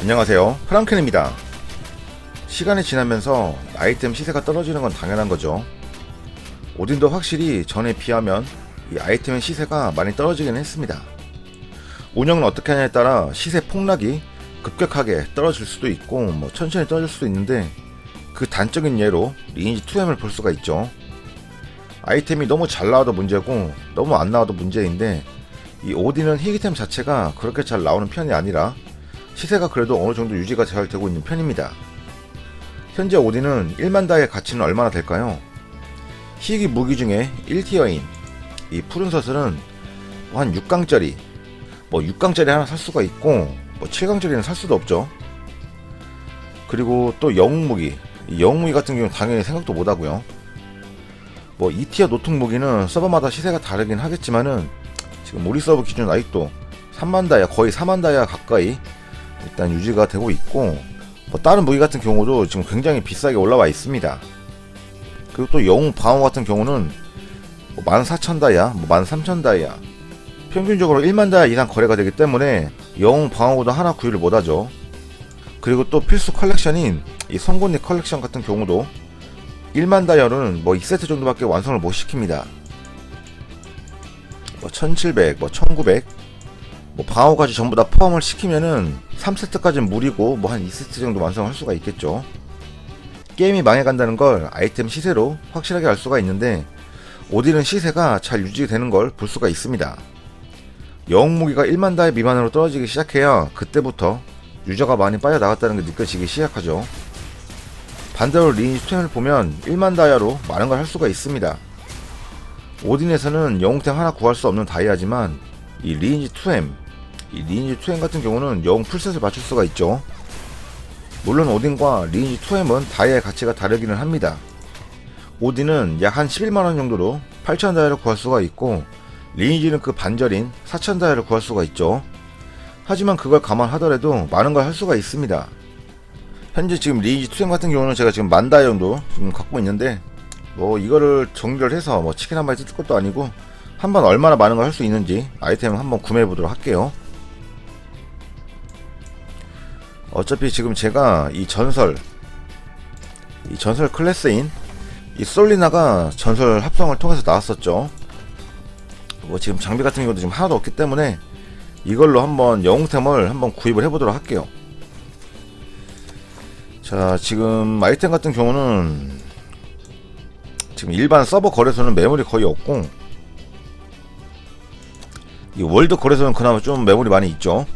안녕하세요. 프랑켄입니다. 시간이 지나면서 아이템 시세가 떨어지는 건 당연한 거죠. 오딘도 확실히 전에 비하면 이 아이템의 시세가 많이 떨어지긴 했습니다. 운영은 어떻게 하냐에 따라 시세 폭락이 급격하게 떨어질 수도 있고 뭐 천천히 떨어질 수도 있는데 그 단적인 예로 리니지 2M을 볼 수가 있죠. 아이템이 너무 잘 나와도 문제고 너무 안 나와도 문제인데 이 오딘은 희귀템 자체가 그렇게 잘 나오는 편이 아니라 시세가 그래도 어느 정도 유지가 잘 되고 있는 편입니다. 현재 오딘은 1만 다의 가치는 얼마나 될까요? 희귀 무기 중에 1티어인 이 푸른 서슬은 한 6강짜리 뭐 6강짜리 하나 살 수가 있고 뭐 7강짜리는 살 수도 없죠. 그리고 또 영웅 무기 이 영웅 무기 같은 경우는 당연히 생각도 못 하고요. 뭐 2티어 노통 무기는 서버마다 시세가 다르긴 하겠지만은 지금 우리 서버 기준 아직도 3만 다야 거의 4만 다야 가까이 일단 유지가 되고 있고 뭐 다른 무기 같은 경우도 지금 굉장히 비싸게 올라와 있습니다. 그리고 또 영웅 방어 같은 경우는 뭐 14,000다이아, 뭐 13,000다이아 평균적으로 1만 다이아 이상 거래가 되기 때문에 영웅 방어구도 하나 구입을 못하죠. 그리고 또 필수 컬렉션인 이 성곤잎 컬렉션 같은 경우도 1만 다이아로는 뭐 2세트 정도밖에 완성을 못 시킵니다. 뭐 1700, 뭐 1900, 뭐 방어까지 전부 다 포함을 시키면은 3세트까지는 무리고 뭐 한 2세트 정도 완성할 수가 있겠죠. 게임이 망해간다는 걸 아이템 시세로 확실하게 알 수가 있는데 오딜은 시세가 잘 유지되는 걸 볼 수가 있습니다. 영웅 무기가 1만 다이 미만으로 떨어지기 시작해야 그때부터 유저가 많이 빠져나갔다는 게 느껴지기 시작하죠. 반대로 리니지 2을 보면 1만 다이아로 많은 걸 할 수가 있습니다. 오딘에서는 영웅템 하나 구할 수 없는 다이아지만 이 리니지 2M 이 리니지 2M 같은 경우는 영웅 풀셋을 맞출 수가 있죠. 물론 오딘과 리니지 2M은 다이아의 가치가 다르기는 합니다. 오딘은 약 한 11만원 정도로 8,000 다이아를 구할 수가 있고 리니지는 그 반절인 4,000 다이아를 구할 수가 있죠. 하지만 그걸 감안하더라도 많은 걸 할 수가 있습니다. 현재 지금 리니지 2M 같은 경우는 제가 지금 만 다이아 정도 지금 갖고 있는데 뭐 이거를 정렬해서 뭐 치킨 한 마리 뜯을 것도 아니고 한 번 얼마나 많은 걸 할 수 있는지 아이템을 한번 구매해 보도록 할게요. 어차피 지금 제가 이 전설 이 전설 클래스인 이 솔리나가 전설 합성을 통해서 나왔었죠. 뭐 지금 장비 같은 경우도 지금 하나도 없기 때문에 이걸로 한번 영웅템을 한번 구입을 해보도록 할게요. 자 지금 아이템 같은 경우는 지금 일반 서버 거래소는 매물이 거의 없고 이 월드 거래소는 그나마 좀 매물이 많이 있죠.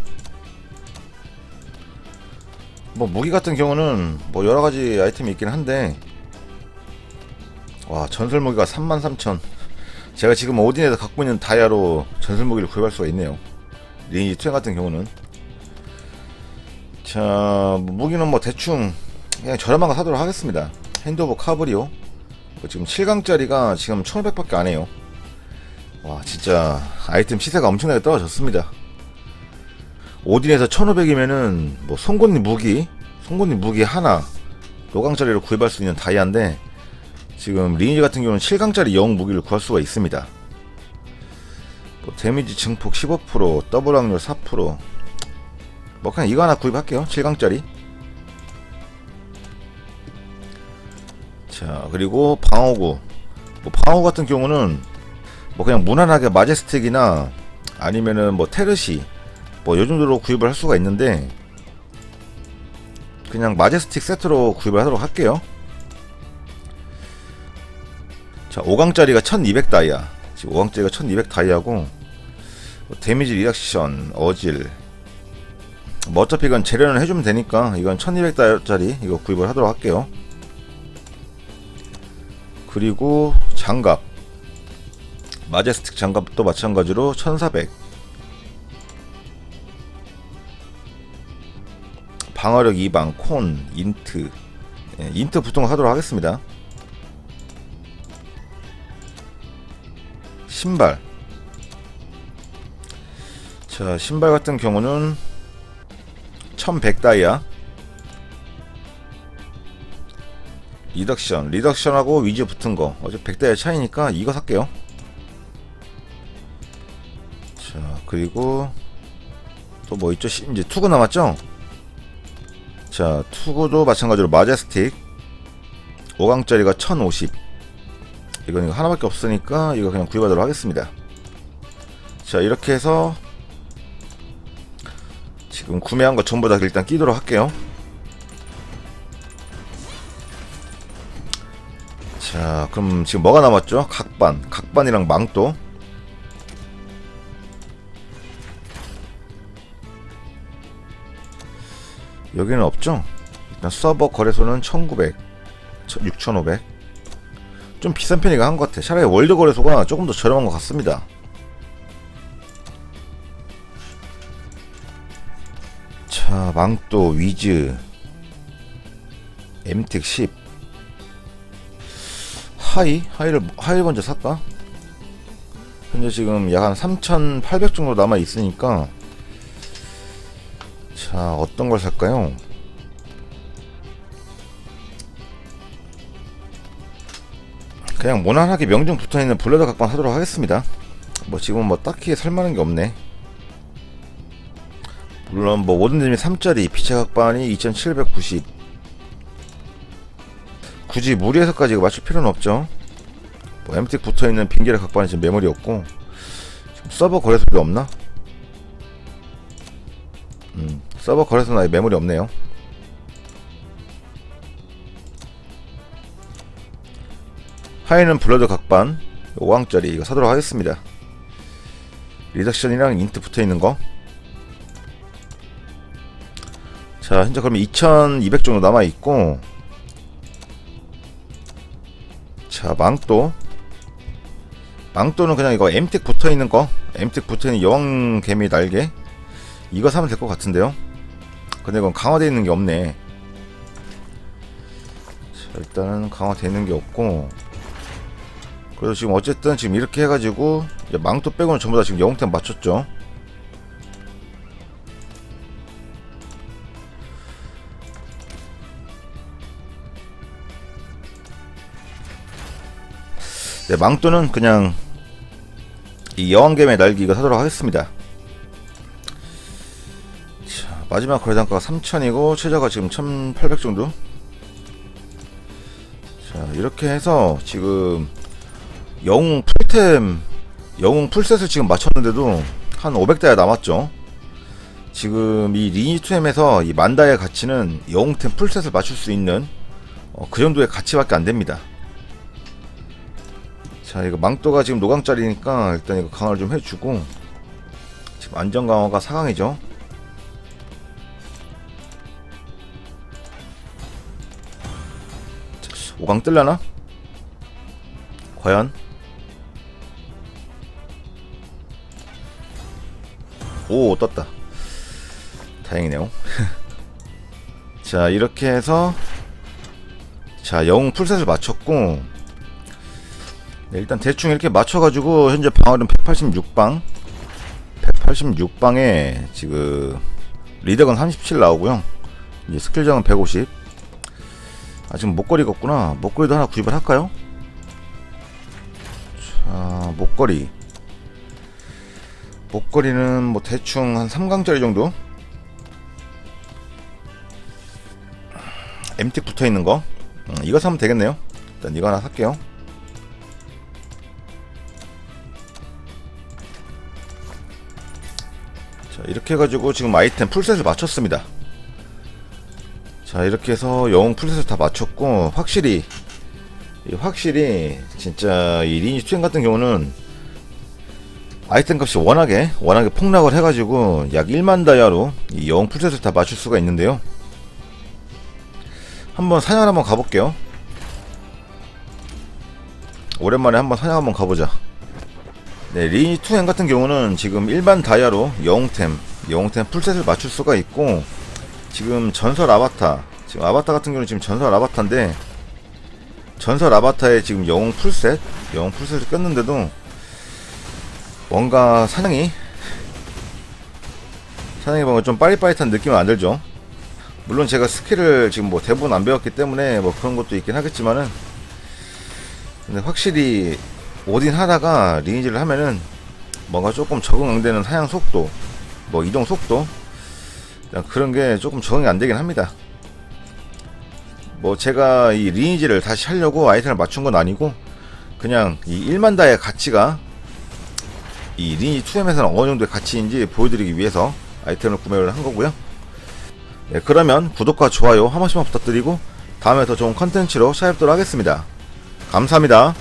뭐 무기 같은 경우는 뭐 여러 가지 아이템이 있긴 한데 와 전설 무기가 33,000 제가 지금 오딘에서 갖고 있는 다이아로 전설 무기를 구입할 수가 있네요. 리니지 2 같은 경우는 자 뭐 무기는 뭐 대충 그냥 저렴한 거 사도록 하겠습니다. 핸드 오브 카브리오 뭐 지금 7강짜리가 지금 1500밖에 안 해요. 와 진짜 아이템 시세가 엄청나게 떨어졌습니다. 오딘에서 1500이면은 뭐 송곳니 무기, 송곳니 무기 하나 노강짜리로 구입할 수 있는 다이아인데 지금 리니지 같은 경우는 7강짜리 영웅 무기를 구할 수가 있습니다. 뭐 데미지 증폭 15%, 더블 확률 4%. 뭐 그냥 이거 하나 구입할게요. 7강짜리. 자 그리고 방어구. 뭐 방어 같은 경우는 뭐 그냥 무난하게 마제스틱이나 아니면은 뭐 테르시 뭐 요 정도로 구입을 할 수가 있는데 그냥 마제스틱 세트로 구입을 하도록 할게요. 자, 5강짜리가 1200 다이아. 지금 5강짜리가 1200 다이아고 뭐 데미지 리덕션, 어질. 뭐 어차피 이건 재련을 해주면 되니까 이건 1200 다이아짜리 이거 구입을 하도록 할게요. 그리고 장갑. 마제스틱 장갑도 마찬가지로 1400. 방어력 2방, 콘, 인트. 예, 인트 보통 하도록 하겠습니다. 신발. 자, 신발 같은 경우는 1100 다이아. 리덕션, 리덕션하고 위즈 붙은 거. 어제 100 다이아 차이니까 이거 살게요. 그리고 또 뭐 있죠? 시- 이제 투구 남았죠? 자 투구도 마찬가지로 마제스틱. 5강짜리가 1050 이건 이거 하나밖에 없으니까 이거 그냥 구입하도록 하겠습니다. 자 이렇게 해서 지금 구매한 거 전부 다 일단 끼도록 할게요. 자 그럼 지금 뭐가 남았죠? 각반. 각반이랑 망토 여기는 없죠? 일단 서버 거래소는 1900 6500 좀 비싼 편이가 한 것 같아. 차라리 월드 거래소가 조금 더 저렴한 것 같습니다. 자 망토 위즈 엠틱 10 하이? 하이를 하이 먼저 살까? 현재 지금 약 한 3,800 정도 남아 있으니까 자 어떤 걸 살까요? 그냥 무난하게 명중 붙어있는 블러드 각방 사도록 하겠습니다 뭐 지금 뭐 딱히 살만한 게 없네 물론 뭐 모든 점이 3짜리 피체 각반이 2790 굳이 무리해서까지 맞출 필요는 없죠 뭐 MT 붙어있는 빙계의 각반이 지금 메모리 없고 지금 서버 거래소도 없나? 음 서버 거래소는 아예 메모리 없네요. 하이는 블러드 각반 5왕짜리 이거 사도록 하겠습니다. 리덕션이랑 인트 붙어 있는 거. 자, 현재 그러면 2200 정도 남아 있고, 자, 망토. 망토는 그냥 이거 엠텍 붙어 있는 거, 엠텍 붙어 있는 여왕 개미 날개. 이거 사면 될 것 같은데요? 근데 이건 강화되어 있는 게 없네. 자, 일단은 강화되어 있는 게 없고, 그래서 지금 어쨌든 지금 이렇게 해가지고, 망토 빼고는 전부 다 지금 영웅템 맞췄죠. 네, 망토는 그냥 이 여왕개의 날기 이거 사도록 하겠습니다. 자, 마지막 거래단가가 3,000이고 최저가 지금 1,800 정도. 자, 이렇게 해서 지금 영웅 풀템 영웅 풀셋을 지금 맞췄는데도 한 500대가 남았죠. 지금 이 리니투엠에서 이 만다의 가치는 영웅템 풀셋을 맞출 수 있는 어, 그 정도의 가치밖에 안 됩니다. 자 이거 망토가 지금 노강짜리니까 일단 이거 강화를 좀 해주고 지금 안전 강화가 4강이죠 5강 뜰려나? 과연? 오 떴다 다행이네요 자 이렇게 해서 자 영웅 풀셋을 맞췄고 네, 일단 대충 이렇게 맞춰가지고 현재 방어는 186방 186방에 지금 리더건 37 나오고요 이제 스킬장은 150 아 지금 목걸이가 없구나. 목걸이도 하나 구입을 할까요? 자 목걸이. 목걸이는 뭐 대충 한 3강짜리 정도? MT 붙어있는 거? 음, 이거 사면 되겠네요. 일단 이거 하나 살게요. 자 이렇게 해가지고 지금 아이템 풀셋을 맞췄습니다 자 이렇게 해서 영웅 풀셋을 다 맞췄고 확실히 이 확실히 진짜 이 리니지 투행 같은 경우는 아이템 값이 워낙에 워낙에 폭락을 해가지고 약 1만 다이아로 이 영웅 풀셋을 다 맞출 수가 있는데요. 한번 사냥 한번 가볼게요. 오랜만에 한번 사냥 한번 가보자. 네, 리니 투행 같은 경우는 지금 일반 다이아로 영웅템, 영웅템 풀셋을 맞출 수가 있고 지금 전설 아바타, 지금 아바타 같은 경우는 지금 전설 아바타인데 전설 아바타에 지금 영웅 풀셋, 영웅 풀셋을 꼈는데도 뭔가 사냥이 사냥이 뭔가 좀 빠릿빠릿한 느낌은 안 들죠. 물론 제가 스킬을 지금 뭐 대부분 안 배웠기 때문에 뭐 그런 것도 있긴 하겠지만은 근데 확실히 오딘 하다가 리니지를 하면은 뭔가 조금 적응 안 되는 사냥 속도, 뭐 이동 속도 그런 게 조금 적응이 안 되긴 합니다. 뭐 제가 이 리니지를 다시 하려고 아이템을 맞춘 건 아니고 그냥 이 1만 다의 가치가 이 리니지 2M에서는 어느 정도의 가치인지 보여드리기 위해서 아이템을 구매를 한 거고요. 네, 그러면 구독과 좋아요 한 번씩만 부탁드리고 다음에 더 좋은 컨텐츠로 찾아뵙도록 하겠습니다. 감사합니다.